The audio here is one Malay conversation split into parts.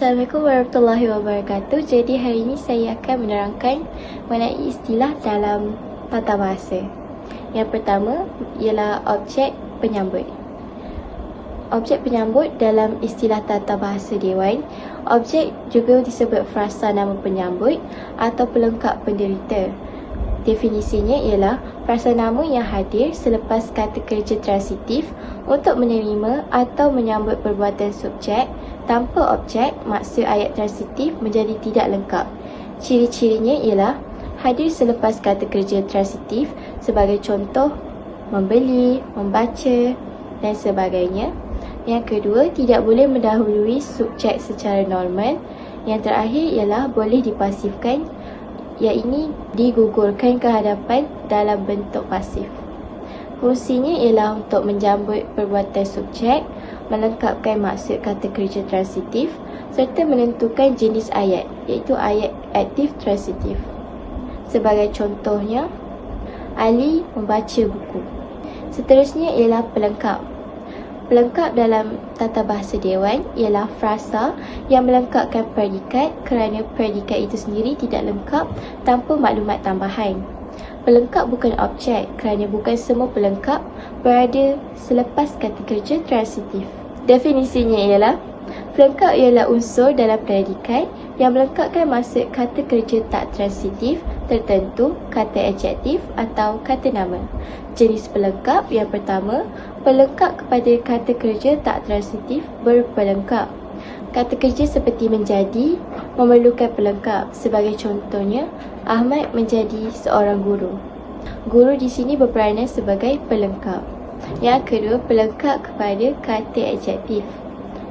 Assalamualaikum warahmatullahi wabarakatuh. Jadi hari ini saya akan menerangkan mengenai istilah dalam tata bahasa. Yang pertama ialah objek penyambut. Objek penyambut dalam istilah tata bahasa Dewan, objek juga disebut frasa nama penyambut atau pelengkap penderita. Definisinya ialah frasa nama yang hadir selepas kata kerja transitif untuk menerima atau menyambut perbuatan subjek tanpa objek maksud ayat transitif menjadi tidak lengkap. Ciri-cirinya ialah hadir selepas kata kerja transitif sebagai contoh membeli, membaca dan sebagainya. Yang kedua, tidak boleh mendahului subjek secara normal. Yang terakhir ialah boleh dipasifkan yang ini digugurkan ke hadapan dalam bentuk pasif. Fungsinya ialah untuk menjambut perbuatan subjek, melengkapkan maksud kata kerja transitif serta menentukan jenis ayat iaitu ayat aktif transitif. Sebagai contohnya, Ali membaca buku. Seterusnya ialah pelengkap Pelengkap dalam tata bahasa Dewan ialah frasa yang melengkapkan predikat kerana predikat itu sendiri tidak lengkap tanpa maklumat tambahan. Pelengkap bukan objek kerana bukan semua pelengkap berada selepas kata kerja transitif. Definisinya ialah Pelengkap ialah unsur dalam predikat yang melengkapkan maksud kata kerja tak transitif tertentu, kata adjektif atau kata nama. Jenis pelengkap yang pertama, pelengkap kepada kata kerja tak transitif berpelengkap. Kata kerja seperti menjadi memerlukan pelengkap. Sebagai contohnya, Ahmad menjadi seorang guru. Guru di sini berperanan sebagai pelengkap. Yang kedua, pelengkap kepada kata adjektif.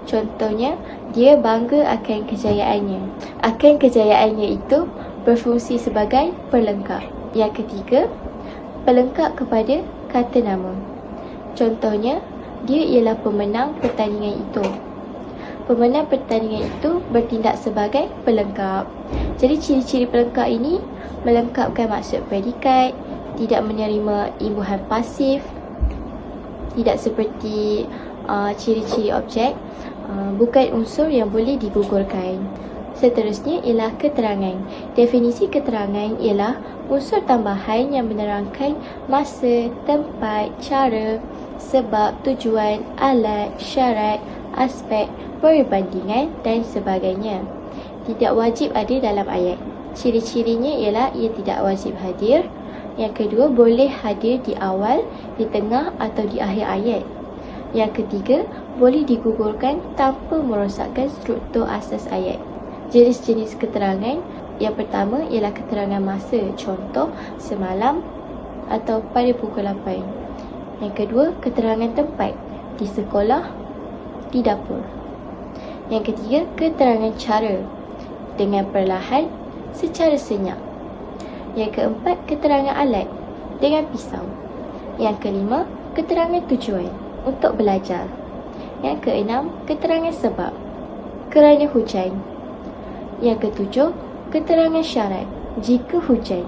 Contohnya, dia bangga akan kejayaannya. Akan kejayaannya itu berfungsi sebagai pelengkap. Yang ketiga, pelengkap kepada kata nama. Contohnya, dia ialah pemenang pertandingan itu. Pemenang pertandingan itu bertindak sebagai pelengkap. Jadi ciri-ciri pelengkap ini melengkapkan maksud predikat, tidak menerima imbuhan pasif, tidak seperti uh, ciri-ciri objek, uh, bukan unsur yang boleh digugurkan. Seterusnya ialah keterangan. Definisi keterangan ialah unsur tambahan yang menerangkan masa, tempat, cara, sebab, tujuan, alat, syarat, aspek, perbandingan dan sebagainya. Tidak wajib ada dalam ayat. Ciri-cirinya ialah ia tidak wajib hadir. Yang kedua, boleh hadir di awal, di tengah atau di akhir ayat. Yang ketiga, boleh digugurkan tanpa merosakkan struktur asas ayat. Jenis-jenis keterangan yang pertama ialah keterangan masa, contoh semalam atau pada pukul 8. Yang kedua, keterangan tempat, di sekolah, di dapur. Yang ketiga, keterangan cara, dengan perlahan, secara senyap. Yang keempat, keterangan alat, dengan pisau. Yang kelima, keterangan tujuan, untuk belajar. Yang keenam, keterangan sebab, kerana hujan. Yang ketujuh, keterangan syarat jika hujan.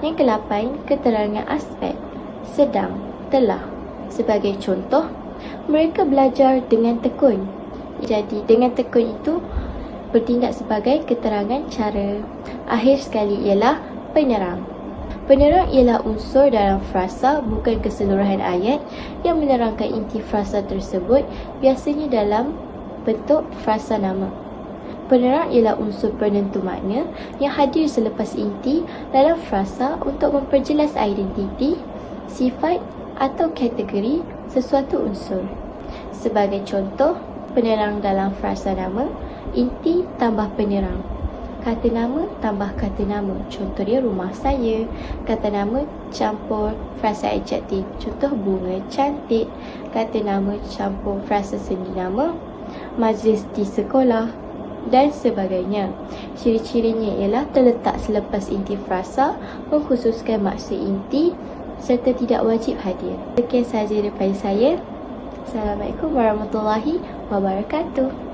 Yang kelapan, keterangan aspek sedang, telah. Sebagai contoh, mereka belajar dengan tekun. Jadi, dengan tekun itu bertindak sebagai keterangan cara. Akhir sekali ialah penerang. Penerang ialah unsur dalam frasa bukan keseluruhan ayat yang menerangkan inti frasa tersebut biasanya dalam bentuk frasa nama. Penerang ialah unsur penentu makna yang hadir selepas inti dalam frasa untuk memperjelas identiti, sifat atau kategori sesuatu unsur. Sebagai contoh, penerang dalam frasa nama, inti tambah penerang. Kata nama tambah kata nama. Contoh dia rumah saya. Kata nama campur frasa adjektif. Contoh bunga cantik. Kata nama campur frasa sendi nama. Majlis di sekolah dan sebagainya. Ciri-cirinya ialah terletak selepas inti frasa, mengkhususkan maksud inti serta tidak wajib hadir. Sekian sahaja daripada saya. Assalamualaikum warahmatullahi wabarakatuh.